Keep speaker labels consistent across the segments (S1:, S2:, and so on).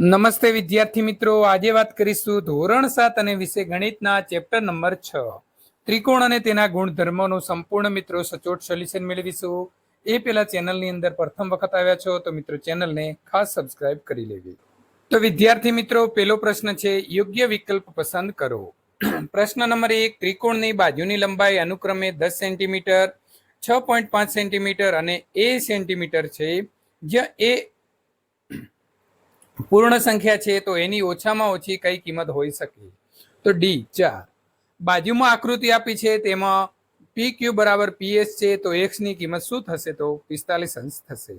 S1: નમસ્તે વિદ્યાર્થી મિત્રો. આજે વાત કરીશું ધોરણ સાત અને વિષય ગણિતના ચેપ્ટર નંબર છ. ત્રિકોણ અને તેના ગુણધર્મોનું સંપૂર્ણ મિત્રો સચોટ સોલ્યુશન મેળવીશું. એ પેલા ચેનલની અંદર પ્રથમ વખત આવ્યા છો તો મિત્રો ચેનલને ખાસ સબસ્ક્રાઇબ કરી લેવી તો વિદ્યાર્થી મિત્રો પેલો પ્રશ્ન છે, યોગ્ય વિકલ્પ પસંદ કરો. પ્રશ્ન નંબર એક, ત્રિકોણની બાજુની લંબાઈ અનુક્રમે દસ સેન્ટીમીટર, છ પોઈન્ટ પાંચ સેન્ટીમીટર અને એ સેન્ટીમીટર છે, જ્યાં એ પૂર્ણ સંખ્યા છે તો એની ઓછામાં ઓછી કઈ કિંમત હોઈ શકે. તો ડી, ચાર. બાજુમાં આકૃતિ આપી છે, તેમાં પી ક્યુ બરાબર પીએસ છે, તો એક્સની કિંમત શું થશે તો પિસ્તાલીસ અંશ થશે.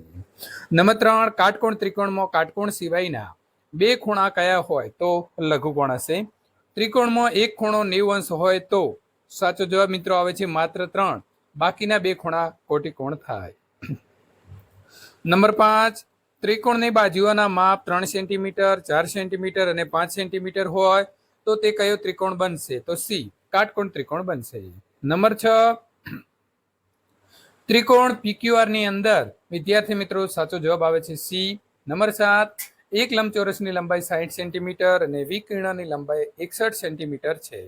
S1: નંબર ત્રણ, કાટકોણ ત્રિકોણમાં કાટકોણ સિવાયના બે ખૂણા કયા હોય તો લઘુકોણ હશે. ત્રિકોણમાં એક ખૂણો નેવું અંશ હોય તો સાચો જવાબ મિત્રો આવે છે માત્ર ત્રણ. બાકીના બે ખૂણા કોટિકોણ થાય. નંબર પાંચ ત્રિકોણની બાજુઓના માપ ત્રણ સેન્ટીમીટર, ચાર સેન્ટીમીટર અને પાંચ સેન્ટીમીટર હોય તો તે કયો ત્રિકોણ બનશે? તો સી, કાટકોણ ત્રિકોણ બનશે. નંબર છ, ત્રિકોણ પીક્યુઆરની અંદર વિદ્યાર્થી મિત્રો સાચો જવાબ આવે છે સી. નંબર સાત, એક લંબચોરસની લંબાઈ સાઠ સેન્ટીમીટર અને વિકર્ણની લંબાઈ એકસઠ સેન્ટીમીટર છે.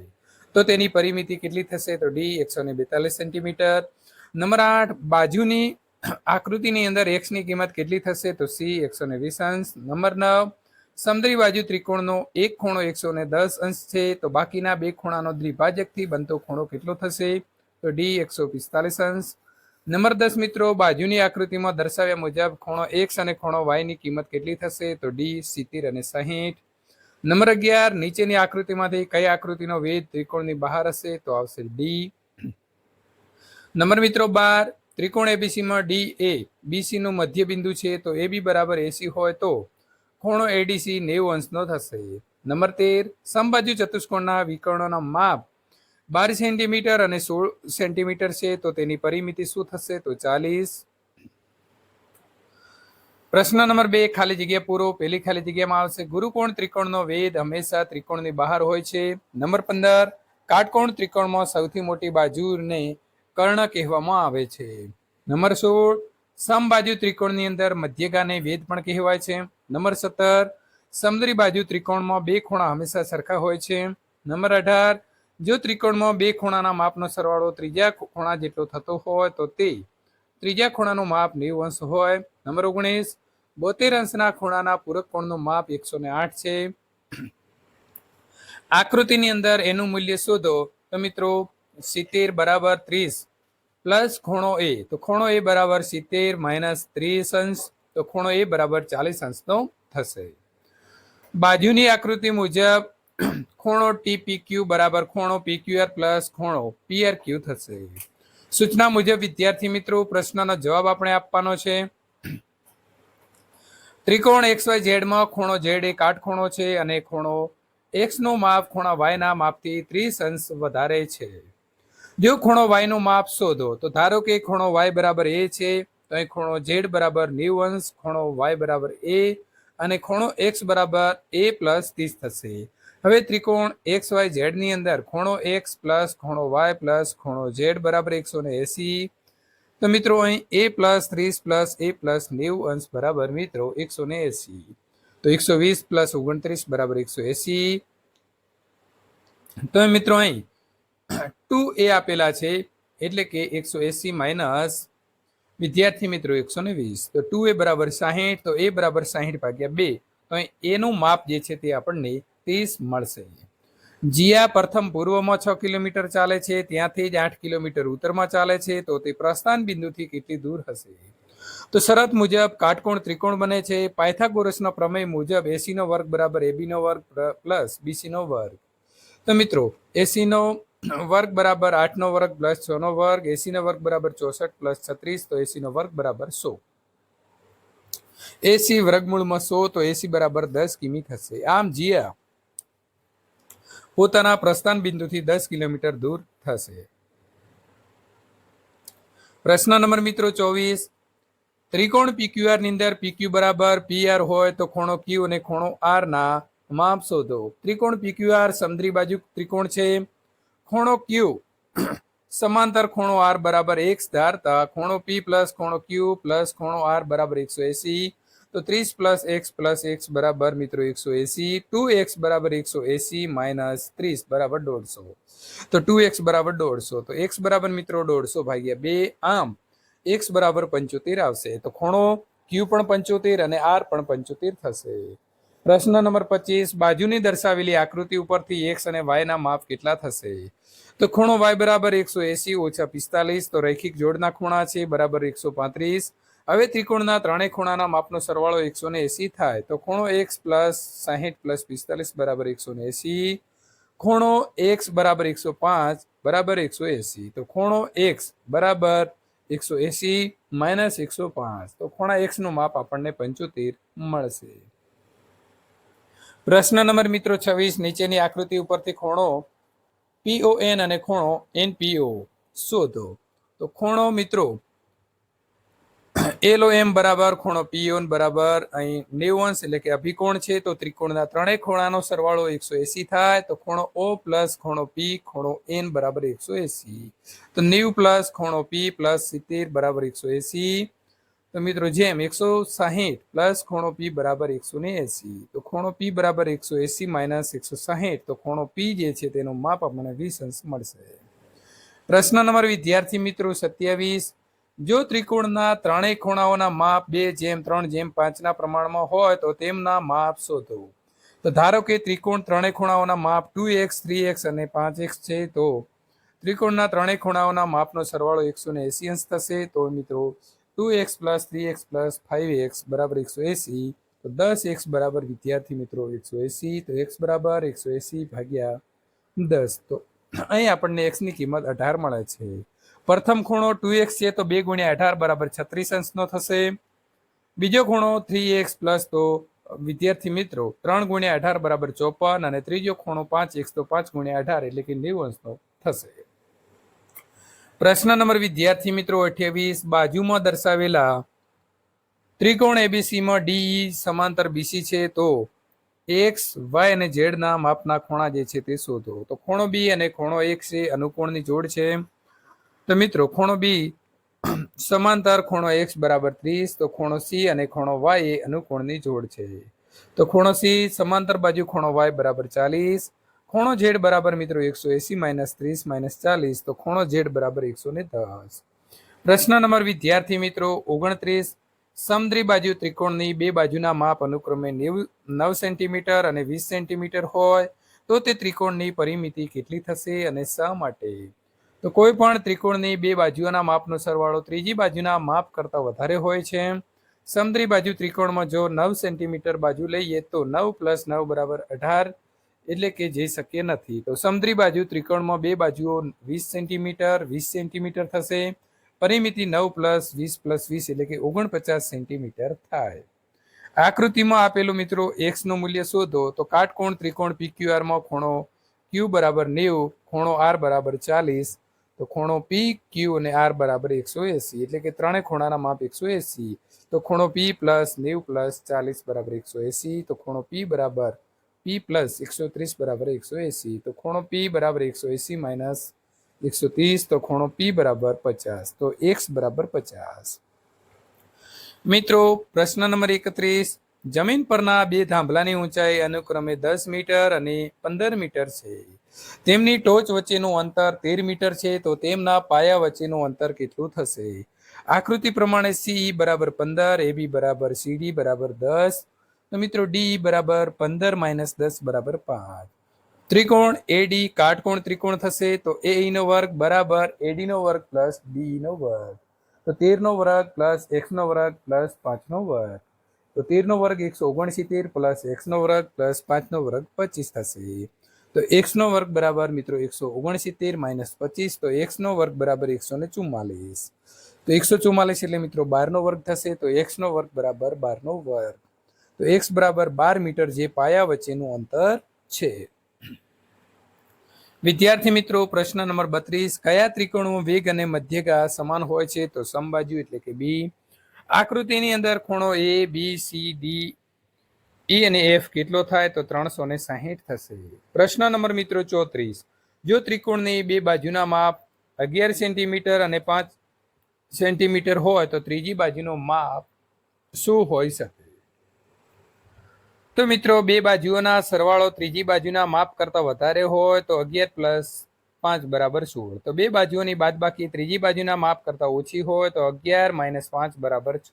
S1: તો તેની પરિમિતિ કેટલી થશે? તો ડી, એકસો ને બેતાલીસ સેન્ટીમીટર. નંબર આઠ, બાજુની આકૃતિની અંદર એક્સની કિંમત કેટલી થશે તો સી એકસો ને વીસ અંશ. નંબર નવ, સમદ્રી બાજુ ત્રિકોણનો એક ખૂણો એકસો ને દસ અંશ છે, તો બાકીના બે ખૂણાનો દ્વિભાજકથી બનતો ખૂણો કેટલો થશે? તો ડી એકસો પિસ્તાલીસ અંશ. નંબર દસ મિત્રો, બાજુની આકૃતિમાં દર્શાવ્યા મુજબ ખૂણો એક્સ અને ખૂણો વાયની કિંમત કેટલી થશે? તો ડી સિત્તેર અને સાહીઠ. નંબર અગિયાર, નીચેની આકૃતિમાંથી કઈ આકૃતિનો વેધ ત્રિકોણની બહાર હશે? તો આવશે ડી નંબર મિત્રો બાર ત્રિકોણ એબીસીમાં ડી એ બીસીનું મધ્ય બિંદુ છે, તો એ બી બરાબર એસી હોય તો ખૂણો એડીસી નેવું અંશનો થશે. નંબર તેર, સમબાજુ ચતુષ્કોણના વિકર્ણોના માપ બાર સેન્ટીમીટર અને સોળ સેન્ટીમીટર છે, તો તેની પરિમિતિ શું થશે? તો ચાલીસ. પ્રશ્ન નંબર બે, ખાલી જગ્યા પૂરો. પેલી ખાલી જગ્યામાં આવશે. ગુરુકોણ ત્રિકોણનો વેદ હંમેશા ત્રિકોણની બહાર હોય છે. નંબર પંદર, કાટકોણ ત્રિકોણમાં સૌથી મોટી બાજુને કર્ણ કહેવામાં આવે છે. નંબર સોળ, સમબાજુ ત્રિકોણની અંદર મધ્યગાને વેદ પણ કહેવાય છે. નંબર સત્તર, સમદ્રી બાજુ ત્રિકોણમાં બે ખૂણા હંમેશા સરખા હોય છે. નંબર અઢાર, જો ત્રિકોણમાં બે ખૂણાના માપનો સરવાળો ત્રીજા ખૂણા જેટલો થતો હોય તો તે ત્રીજા ખૂણાનું માપ નેવું અંશ હોય. નંબર ઓગણીસ, બોતેર અંશના ખૂણાના પૂરક કોણનું માપ એકસો ને આઠ છે. આકૃતિની અંદર એનું મૂલ્ય શોધો. તો મિત્રો સિત્તેર બરાબર ત્રીસ પ્લસ ખૂણો એ, તો ખૂણો એ બરાબર સિત્તેર માઇનસ ત્રીસ અંશ, તો ખૂણો એ બરાબર ચાલીસ અંશનો થશે. બાજુની આકૃતિ મુજબ ખૂણો ટી પી ક્યુ બરાબર ખૂણો પીક્યુઆર પ્લસ ખૂણો પીઆર ક્યુ થશે. સૂચના મુજબ, વિદ્યાર્થી મિત્રો, પ્રશ્નનો જવાબ આપણે આપવાનો છે. ત્રિકોણ એક્સ વાય ઝેડમાં ખૂણો ઝેડ એ કાટખૂણો છે અને ખૂણો એક્સનું માપ ખૂણા વાયના માપથી ત્રીસ અંશ વધારે છે. જો ખૂણો વાયનું માપ શોધો, તો ધારો કે ખૂણો વાય બરાબર એ છે, તો અહીં ખૂણો ઝેડ બરાબર નેવું અંશ, ખૂણો વાય બરાબર એ અને ખૂણો એક્સ બરાબર એ પ્લસ ત્રીસ થશે. હવે ત્રિકોણ એક્સ વાય ઝેડની અંદર, ખૂણો એક્સ પ્લસ ખૂણો વાય પ્લસ ખૂણો ઝેડ બરાબર એકસો ને એસી. તો મિત્રો અહીં એ પ્લસ ત્રીસ પ્લસ એ પ્લસ નેવ અંશ બરાબર મિત્રો એકસો ને એસી. તો એકસો વીસ પ્લસ ઓગણત્રીસ બરાબર એકસો એસી. તો મિત્રો અહીં ટુ એ આપેલા છે, એટલે કે એકસો એસી માઇનસ, વિદ્યાર્થી મિત્રો એકસો ને વીસ. તો ટુ એ બરાબર સાહીઠ, તો એ બરાબર સાહીઠ ભાગ્યા બે. તો એનું માપ જે છે તે આપણને ત્રીસ મળશે. જીયા પ્રથમ પૂર્વમાં છ કિલોમીટર ચાલે છે, ત્યાંથી જ આઠ કિલોમીટર ઉત્તરમાં ચાલે છે, તો તે પ્રસ્થાન બિંદુથી કેટલી દૂર હશે? તો શરત મુજબ કાટકોણ ત્રિકોણ બને છે, પાયથાગોરસનો પ્રમેય મુજબ એસી નો વર્ગ બરાબર એબી નો વર્ગ પ્લસ બીસી નો વર્ગ. તો મિત્રો એસી નો વર્ગ બરાબર આઠ નો વર્ગ પ્લસ છ નો વર્ગ એસી નો વર્ગ બરાબર ચોસઠ પ્લસ છત્રીસ, તો એસી નો વર્ગ બરાબર સો. એસી વર્ગમૂળમાં સો, તો એસી બરાબર દસ કિમી થશે. આમ જીયા પોતાના પ્રસ્થાન બિંદુથી દસ કિલોમીટર દૂર થશે. પ્રશ્ન નંબર મિત્રો ચોવીસ. ત્રિકોણ પીક્યુઆરની અંદર પીક્યુ બરાબર પીઆર હોય તો ખૂણો ક્યુ અને ખૂણો આર ના માપ શોધો. ત્રિકોણ પીક્યુઆર સમદ્રી બાજુ ત્રિકોણ છે? ખૂણો ક્યુ સમાંતર ખૂણો આર બરાબર એક્સ ધારતા ખૂણો પી પ્લસ ખૂણો ક્યુ પ્લસ ખૂણો આર બરાબર એકસો એસી. તો ત્રીસ પ્લસ એક્સ પ્લસ એક્સ બરાબર મિત્રો એકસો એસી. ટુ એક્સ બરાબર એકસો એસી માઇનસ ત્રીસ બરાબર દોઢસો. તો ટુ એક્સ બરાબર દોઢસો. તો એક્સ બરાબર મિત્રો દોઢસો ભાગ્યા બે. આમ એક્સ બરાબર પંચોતેર આવશે. તો ખૂણો ક્યુ પણ પંચોતેર અને આર પણ પંચોતેર થશે. પ્રશ્ન નંબર પચીસ. બાજુની દર્શાવેલી આકૃતિ ઉપરથી એક્સ અને વાયના માપ કેટલા થશે? તો ખૂણો વાય બરાબર એકસો એસી, ઓછા પિસ્તાલીસ. તો રૈખિક જોડના ખૂણા છે બરાબર એકસો પાંત્રીસ. હવે ત્રિકોણના ત્રણેય ખૂણાના માપનો સરવાળો એકસો ને એસી થાય. તો ખૂણો એક્સ પ્લસ સાહીઠ પ્લસ પિસ્તાલીસ બરાબર એકસો ને એસી. ખૂણો એક્સ બરાબર એકસો પાંચ બરાબર એકસો એસી. તો ખૂણો એક્સ બરાબર એકસો એસી માઇનસ એકસો પાંચ. તો ખૂણા એક્સનું માપ આપણને પંચોતેર મળશે. પ્રશ્ન નંબર મિત્રો છવ્વીસ, નીચેની આકૃતિ ઉપરથી ખૂણો પીઓ એન અને ખૂણો એન પીઓ શોધો. તો ખૂણો મિત્રો એલ એમ બરાબર, ખૂણો પીઓન બરાબર, અહીં નેવંશ એટલે કે અભિકોણ છે, તો ત્રિકોણના ત્રણેય ખૂણાનો સરવાળો એકસો એસી થાય, તો ખૂણો ઓ પ્લસ ખૂણો પી ખૂણો એન બરાબર એકસો એસી. તો નેવ પ્લસ ખૂણો પી પ્લસ સિત્તેર બરાબર એકસો એસી. તો મિત્રો જેમ એકસો સાહીઠ પ્લસ ખૂણો પી બરાબર એકસો ને એસી, તો ખૂણો પી બરાબર એકસો એસી માઇનસ એકસો સાહીઠ, તો ખૂણો પી જે છે તેનું માપ આપણને વીસ અંશ મળશે. પ્રશ્ન નંબર વિદ્યાર્થી મિત્રો સત્યાવીસ, જો ત્રિકોણના ત્રણેય ખૂણાઓના માપ બે જેમ ત્રણ જેમ પાંચના પ્રમાણમાં હોય તો તેમના માપ શોધો. તો ધારો કે ત્રિકોણ ત્રણેય ખૂણાઓના માપ ટુ એક્સ, થ્રી એક્સ અને પાંચ એક્સ છે, તો ત્રિકોણના ત્રણેય ખૂણાઓના માપનો સરવાળો એકસો ને એસી અંશ થશે. તો મિત્રો two X plus three X plus five X બરાબર એકસો એસી, તો દસ એક્સ બરાબર વિદ્યાર્થી મિત્રો એકસો એસી, તો એક્સ બરાબર એકસો એસી ભાગ્યા દસ. તો અહીં આપણને એક્સની કિંમત અઢાર મળે છે. પ્રથમ ખૂણો ટુ એક્સ છે, તો બે ગુણ્યા અઢાર બરાબર છત્રીસ અંશનો થશે. બીજો ખૂણો થ્રી એક્સ પ્લસ, તો વિદ્યાર્થી મિત્રો ત્રણ ગુણ્યા અઢાર બરાબર ચોપન, અને ત્રીજો ખૂણો પાંચ એક્સ, તો પાંચ ગુણ્યા અઢાર એટલે કે નેવું અંશનો થશે. પ્રશ્ન નંબર વિદ્યાર્થી મિત્રો અઠ્યાવીસ બાજુમાં દર્શાવેલા ત્રિકોણ એબીસીમાં ડી સમાંતર બીસી છે, તો એક્સ, વાય અને ઝેડ ના માપના ખૂણા જે છે તે શોધો. તો ખૂણો બી અને ખૂણો એક્સ એ અનુકોણની જોડ છે. તો મિત્રો, ખૂણો બી સમાંતર ખૂણો એક્સ બરાબર ત્રીસ, તો ખૂણો સી અને ખૂણો વાય એ અનુકોણની જોડ છે. તો ખૂણો સી સમાંતર બાજુ, ખૂણો વાય બરાબર ચાલીસ ખૂણો ઝેડ બરાબર મિત્રો એકસો એસી માઇનસ ત્રીસ માઇનસ ચાલીસ, તો ખૂણો ઝેડ બરાબર એકસો ને દસ. પ્રશ્ન નંબર વિદ્યાર્થી મિત્રો, ઓગણત્રીસ. સમદ્રી બાજુ ત્રિકોણની બે બાજુના માપ અનુક્રમે નેવું, નવ સેન્ટીમીટર અને વીસ સેન્ટીમીટર હોય, તો તે ત્રિકોણની પરિમિતિ કેટલી થશે અને શા માટે? તો કોઈ પણ ત્રિકોણની બે બાજુઓના માપનો સરવાળો ત્રીજી બાજુના માપ કરતાં વધારે હોય છે. સમદ્રી બાજુ ત્રિકોણમાં જો નવ સેન્ટીમીટર બાજુ લઈએ, તો નવ પ્લસ નવ બરાબર અઢાર. એટલે કે જે શક્ય નથી. તો સમદ્રી બાજુ ત્રિકોણમાં બે બાજુઓ વીસ સેન્ટીમીટર વીસ સેન્ટીમીટર થશે. પરિમિતિ નવ પ્લસ વીસ પ્લસ વીસ એટલે કે ઓગણપચાસ સેન્ટીમીટર થાય. આકૃતિમાં આપેલું મિત્રો એક્સનું મૂલ્ય શોધો તો કાટકોણ ત્રિકોણ પીક્યુઆરમાં ખૂણો ક્યુ બરાબર નેવું, ખૂણો આર બરાબર ચાલીસ, તો ખૂણો પી ક્યુ અને આર બરાબર એકસો એસી એટલે કે ત્રણેય ખૂણાના માપ એકસો એસી. તો ખૂણો પી પ્લસ નેવું પ્લસ ચાલીસ બરાબર એકસો એસી, તો ખૂણો પી બરાબર પી પ્લસ એકસો ત્રીસ બરાબર એકસો એસી તો ખૂણો પી બરાબર એકસો એસી માઇનસ એકસો ત્રીસ તો ખૂણો પી બરાબર પચાસ તો એક્સ બરાબર પચાસ મિત્રો પ્રશ્ન નંબર એકત્રીસ જમીન પરના બે થાંભલાની ઊંચાઈ અનુક્રમે દસ મીટર અને પંદર મીટર છે. તેમની ટોચ વચ્ચેનું અંતર તેર મીટર છે, તો તેમના પાયા વચ્ચેનું અંતર કેટલું થશે? આકૃતિ પ્રમાણે સી બરાબર પંદર એ બી બરાબર સીડી બરાબર દસ તો મિત્રો ડી બરાબર પંદર માઇનસ દસ બરાબર પાંચ ત્રિકોણ એડી કાટકોણ ત્રિકોણ થશે તો એ નો વર્ગ બરાબર એડીનો વર્ગ પ્લસ બી નો વર્ગ તો તેર નો વર્ગ પ્લસ એક્સ નો વર્ગ પ્લસ પાંચ નો વર્ગ તો તેર નો વર્ગ એકસો ઓગણસિત્તેર પ્લસ એક્સ નો વર્ગ પ્લસ પાંચ નો વર્ગ પચીસ થશે તો એક્સ નો વર્ગ બરાબર મિત્રો એકસો ઓગણસિત્તેર માઇનસ પચીસ તો એક્સ નો વર્ગ બરાબર એકસો ને ચુમ્માલીસ તો એકસો ચુમ્માલીસ એટલે મિત્રો બાર નો વર્ગ થશે તો એક્સ નો વર્ગ બરાબર બાર નો વર્ગ તો એક્સ બરાબર બાર મીટર જે પાયા વચ્ચેનું અંતર છે. વિદ્યાર્થી મિત્રો, પ્રશ્ન નંબર બત્રીસ, કયા ત્રિકોણો વેગ અને મધ્યગા સમાન હોય છે? તો સમબાજુ એટલે કે બી આકૃતિની અંદર ખૂણો એ બી સી ડી ઈ અને એફ કેટલો થાય? તો ત્રણસો ને સાહીઠ થશે. પ્રશ્ન નંબર મિત્રો ચોત્રીસ, જો ત્રિકોણની બે બાજુના માપ અગિયાર સેન્ટીમીટર અને પાંચ સેન્ટીમીટર હોય, તો ત્રીજી બાજુનો માપ શું હોઈ શકે? તો મિત્રો, બે બાજુઓના સરવાળો ત્રીજી બાજુના માપ કરતા વધારે હોય તો અગિયાર પ્લસ પાંચ બરાબર સોળ. તો બે બાજુઓની બાદબાકી ત્રીજી બાજુના માપ કરતા ઓછી હોય તો અગિયાર માઇનસ પાંચ બરાબર છ.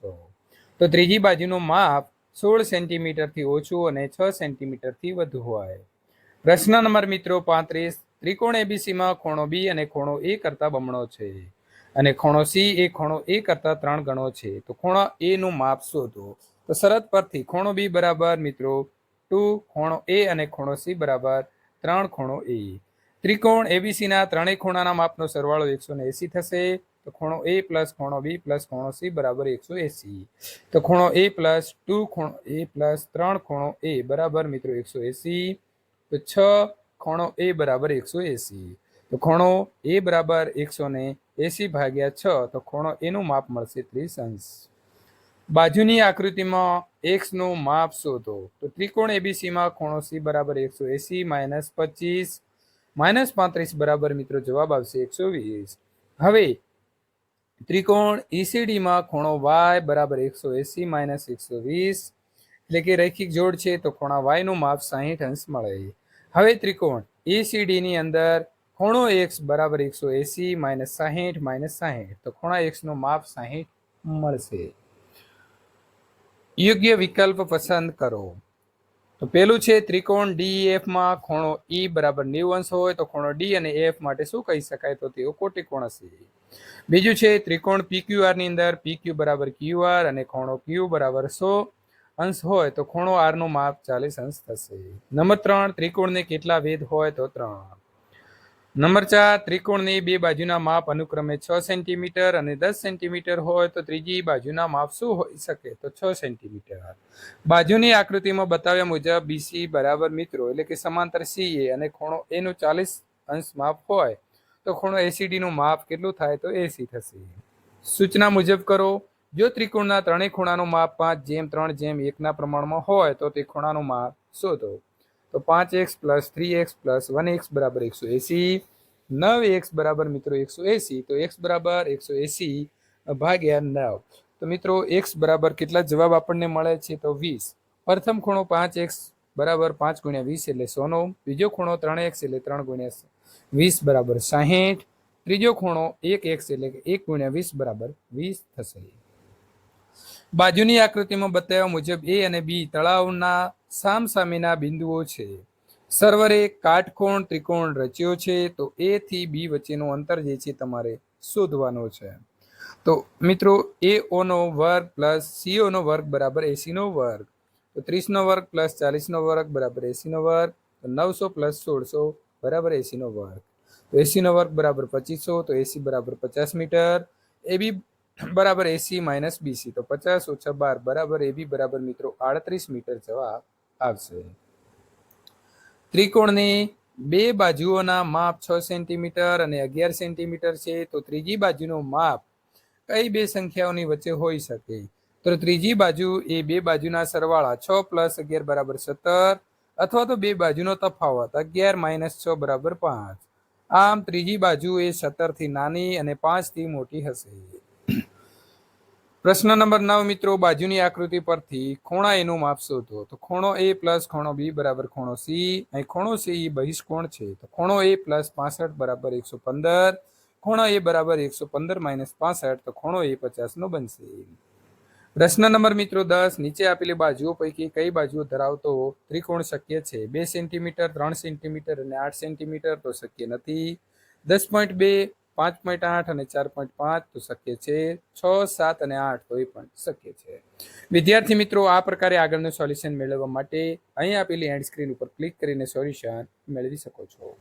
S1: તો ત્રીજી બાજુનું માપ સોળ સેન્ટીમીટરથી ઓછું અને છ સેન્ટીમીટરથી વધુ હોય. પ્રશ્ન નંબર મિત્રો પાંત્રીસ, ત્રિકોણ એબીસીમાં ખૂણો બી અને ખૂણો એ કરતા બમણો છે. અને ખૂણો સી એ ખૂણો એ કરતા ત્રણ ગણો છે. તો ખૂણો એનું માપ શોધો. તો શરત પરથી ખૂણો બી બરાબર મિત્રો ટુ ખૂણો એ અને ખૂણો સી બરાબર ત્રણ ખૂણો એ. ત્રિકોણ એબીસીના ત્રણેય ખૂણાના માપનો સરવાળો એકસો ને એસી થશે. તો ખૂણો એ પ્લસ ખૂણો બી પ્લસ ખૂણો સી બરાબર એકસો એસી. તો ખૂણો એ પ્લસ ટુ ખૂણો એ પ્લસ ત્રણ ખૂણો એ બરાબર મિત્રો એકસો એસી. તો છ ખૂણો એ બરાબર એકસો એસી. તો ખૂણો એ બરાબર એકસો ને એસી ભાગ્યા છ. તો ખૂણો એનું માપ મળશે ત્રીસ અંશ. બાજુની આકૃતિમાં એક્સનું માપ શોધો. તો ત્રિકોણ એબીસીમાં ખૂણો સી બરાબર એકસો એસી માઇનસ પચીસ, માઇનસ પાંત્રીસ બરાબર મિત્રો જવાબ આવશે એકસો વીસ. હવે ત્રિકોણ ઈસીડીમાં ખૂણો વાય બરાબર એકસો એસી માઇનસ એકસો વીસ, એટલે કે રૈખિક જોડ છે, તો ખૂણા વાયનું માપ સાહીઠ અંશ મળે. હવે ત્રિકોણ એસીડીની ની અંદર ખૂણો એક્સ બરાબર એકસો એસી માઇનસ સાહીઠ માઇનસ સાહીઠ, તો ખૂણા એક્સનું માપ સાહીઠ મળશે. યોગ્ય વિકલ્પ પસંદ કરો. તો પેલું છે ત્રિકોણ ડી માં ખૂણો ઈ બરાબર નેવું અંશ હોય તો ખૂણો ડી અને એફ માટે શું કહી શકાય? તો તેઓ કોટિકોણ હશે? બીજું છે ત્રિકોણ PQR ની અંદર PQ બરાબર QR અને ખૂણો ક્યુ બરાબર સો અંશ હોય તો ખૂણો આરનું માપ ચાલીસ અંશ થશે. નંબર ત્રણ, ત્રિકોણને કેટલા વેદ હોય તો ત્રણ. નંબર ચાર, ત્રિકોણની બે બાજુના માપ અનુક્રમે છ સેન્ટીમીટર અને દસ સેન્ટીમીટર હોય તો ત્રીજી બાજુના માપ શું હોઈ શકે? તો છ સેન્ટીમીટર. બાજુની આકૃતિમાં બતાવ્યા મુજબ બીસી બરાબર મિત્રો, એટલે કે સમાંતર સીએ અને ખૂણો એનું ચાલીસ અંશ માપ હોય તો ખૂણો એસીડીનું માપ કેટલું થાય તો એસી થશે. સૂચના મુજબ કરો, જો ત્રિકોણના ત્રણેય ખૂણાનું માપ પાંચ જેમ, ત્રણ જેમ એકના પ્રમાણમાં હોય તો તે ખૂણાનું માપ શોધો. તો પાંચ X plus three X plus one X બરાબર એકસો એસી, નવ એક્સ બરાબર મિત્રો એકસો એસી, તો એક્સ બરાબર એકસો એસી ભાગ્યા નવ. તો મિત્રો એક્સ બરાબર કેટલા જવાબ આપણને મળે છે? તો વીસ. પ્રથમ ખૂણો પાંચ એક્સ બરાબર પાંચ ગુણ્યા વીસ એટલે સોનો. બીજો ખૂણો ત્રણ એક્સ એટલે ત્રણ ગુણ્યા વીસ બરાબર સાહીઠ. ત્રીજો ખૂણો એક એક્સ એટલે એક ગુણ્યા વીસ બરાબર વીસ થશે. બાજુની આકૃતિમાં બતાવ્યા મુજબ એ અને બી તળાવના સામસામેના બિંદુઓ છે. સર્વરે કાટકોણ ત્રિકોણ રચ્યો છે, તો એ થી બી વચ્ચેનું અંતર જે છે તમારે શોધવાનો છે. તો મિત્રો એ ઓનો વર્ગ પ્લસ સીઓનો વર્ગ બરાબર એસી નો વર્ગ. તો ત્રીસનો વર્ગ પ્લસ ચાલીસનો વર્ગ બરાબર એસીનો વર્ગ. તો નવસો પ્લસ સોળસો બરાબર એસીનો વર્ગ. તો એસીનો વર્ગ બરાબર પચીસો, તો એસી બરાબર પચાસ મીટર. એ બી બરાબર એસી માઇનસ બીસી તો પચાસ ઓછા બાર બરાબર એ બી બરાબર મિત્રો આડત્રીસ મીટર જવાબ આવશે. ત્રિકોણની બે બાજુઓના માપ છ સેન્ટીમીટર અને અગિયાર સેન્ટીમીટર છે, તો ત્રીજી બાજુનું માપ કઈ બે સંખ્યાઓની વચ્ચે હોઈ શકે? તો ત્રીજી બાજુ એ બે બાજુના સરવાળા છ પ્લસ અગિયાર બરાબર સત્તર અથવા તો બે બાજુનો તફાવત અગિયાર માઇનસ છ બરાબર પાંચ. આમ ત્રીજી બાજુ એ સત્તરથી નાની અને પાંચથી મોટી હશે. પ્રશ્ન નંબર નવ, મિત્રો, બાજુની આકૃતિ પરથી ખૂણા એનું માપ શોધો. તો ખૂણો એ પ્લસ ખૂણો બી બરાબર ખૂણો સી અહીં ખૂણો સી બહિષ્કોણ છે. તો ખૂણો એ પ્લસ પાસઠ બરાબર એકસો પંદર. ખૂણો એ બરાબર એકસો પંદર માઇનસ પાસઠ. તો ખૂણો એ પચાસનો બનશે. પ્રશ્ન નંબર, મિત્રો, દસ. નીચે આપેલી બાજુઓ પૈકી કઈ બાજુઓ ધરાવતો ત્રિકોણ શક્ય છે? બે સેન્ટીમીટર ત્રણ સેન્ટીમીટર અને આઠ સેન્ટીમીટર તો શક્ય નથી. દસ પોઈન્ટ બે પાંચ પોઈન્ટ આઠ અને ચાર પોઈન્ટ પાંચ તો શક્ય છે છ, સાત અને આઠ તો એ પણ શક્ય છે. વિદ્યાર્થી મિત્રો, આ પ્રકારે આગળનું સોલ્યુશન મેળવવા માટે અહીં આપેલી એન્ડ સ્ક્રીન ઉપર ક્લિક કરીને સોલ્યુશન મેળવી શકો છો.